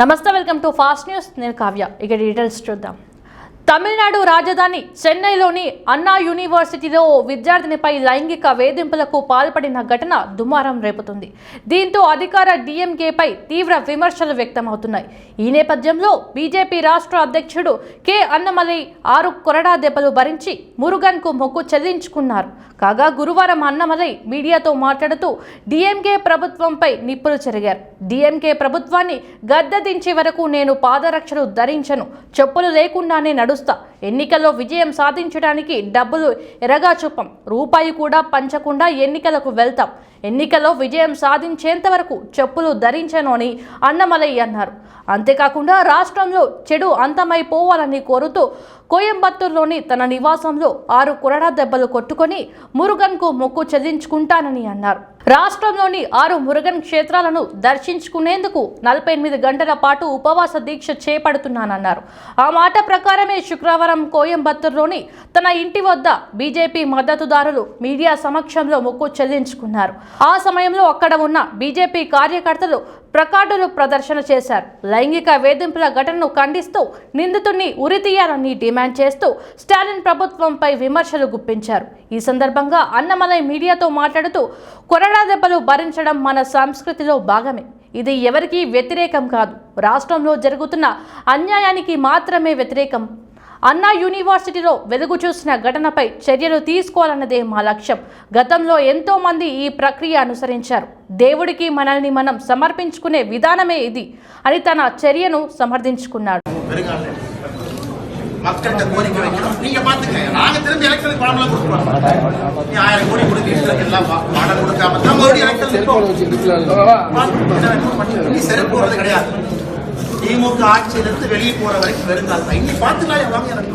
నమస్తే welcome to fast news. నేను కావ్య. ఇక డీటెయిల్స్ చూద్దాం. తమిళనాడు రాజధాని చెన్నైలోని అన్నా యూనివర్సిటీలో విద్యార్థినిపై లైంగిక వేధింపులకు పాల్పడిన ఘటన దుమారం రేపుతుంది. దీంతో అధికార డిఎంకేపై తీవ్ర విమర్శలు వ్యక్తమవుతున్నాయి. ఈ నేపథ్యంలో బీజేపీ రాష్ట్ర అధ్యక్షుడు కె. అన్నమలై ఆరు కొరడా దెబ్బలు భరించి మురుగన్కు మొక్కు చెల్లించుకున్నారు. కాగా గురువారం అన్నమలై మీడియాతో మాట్లాడుతూ డీఎంకే ప్రభుత్వంపై నిప్పులు చెరిగారు. డిఎంకే ప్రభుత్వాన్ని గద్దదించే వరకు నేను పాదరక్షలు ధరించను. చెప్పులు లేకుండానే నడు నడుస్తా ఎన్నికల్లో విజయం సాధించడానికి డబ్బులు ఎరగా చూపం. రూపాయి కూడా పంచకుండా ఎన్నికలకు వెళ్తాం. ఎన్నికల్లో విజయం సాధించేంత వరకు చెప్పులు ధరించను అని అన్నమలయ్య అన్నారు. అంతేకాకుండా రాష్ట్రంలో చెడు అంతమైపోవాలని కోరుతూ కోయంబత్తూరులోని తన నివాసంలో ఆరు కొరడా దెబ్బలు కొట్టుకొని మురుగన్కు మొక్కు చెల్లించుకుంటానని అన్నారు. రాష్ట్రంలోని ఆరు మురుగన్ క్షేత్రాలను దర్శించుకునేందుకు నలభై ఎనిమిది గంటల పాటు ఉపవాస దీక్ష చేపడుతున్నానన్నారు. ఆ మాట ప్రకారమే శుక్రవారం కోయంబత్తూరులోని తన ఇంటి వద్ద బీజేపీ మద్దతుదారులు మీడియా సమక్షంలో మొక్కు చెల్లించుకున్నారు. ఆ సమయంలో అక్కడ ఉన్న బీజేపీ కార్యకర్తలు ప్రకార్డులు ప్రదర్శన చేశారు. లైంగిక వేధింపుల ఘటనను ఖండిస్తూ నిందితుడిని ఉరితీయాలని డిమాండ్ డిమాండ్ చేస్తూ స్టాలిన్ ప్రభుత్వంపై విమర్శలు గుప్పించారు. ఈ సందర్భంగా అన్నమలై మీడియాతో మాట్లాడుతూ కొరడా దెబ్బలు భరించడం మన సంస్కృతిలో భాగమే. ఇది ఎవరికీ వ్యతిరేకం కాదు. రాష్ట్రంలో జరుగుతున్న అన్యాయానికి మాత్రమే వ్యతిరేకం. అన్నా యూనివర్సిటీలో వెలుగు చూసిన ఘటనపై చర్యలు తీసుకోవాలన్నదే మా లక్ష్యం. గతంలో ఎంతోమంది ఈ ప్రక్రియ అనుసరించారు. దేవుడికి మనల్ని మనం సమర్పించుకునే విధానమే ఇది అని తన చర్యను సమర్థించుకున్నాడు. மக்கள்கிட்ட கோரிக்கை வைக்கணும். நீங்க பாத்துக்க நாங்க திரும்பி எலெக்ஷனுக்கு பணம் எல்லாம் கொடுக்குறோம் நீ ஆயிரம் கோடி கொடு வீட்டுல எல்லாம் பணம் கொடுக்காம தான் மறுபடியும் எலெக்ஷன் நீ செருப்பு போறது கிடையாது. திமுக ஆட்சியிலிருந்து வெளியே போற வரைக்கும் வெறுங்கால் தான். இனி பார்த்துக்கலாம் வாங்க எனக்கு.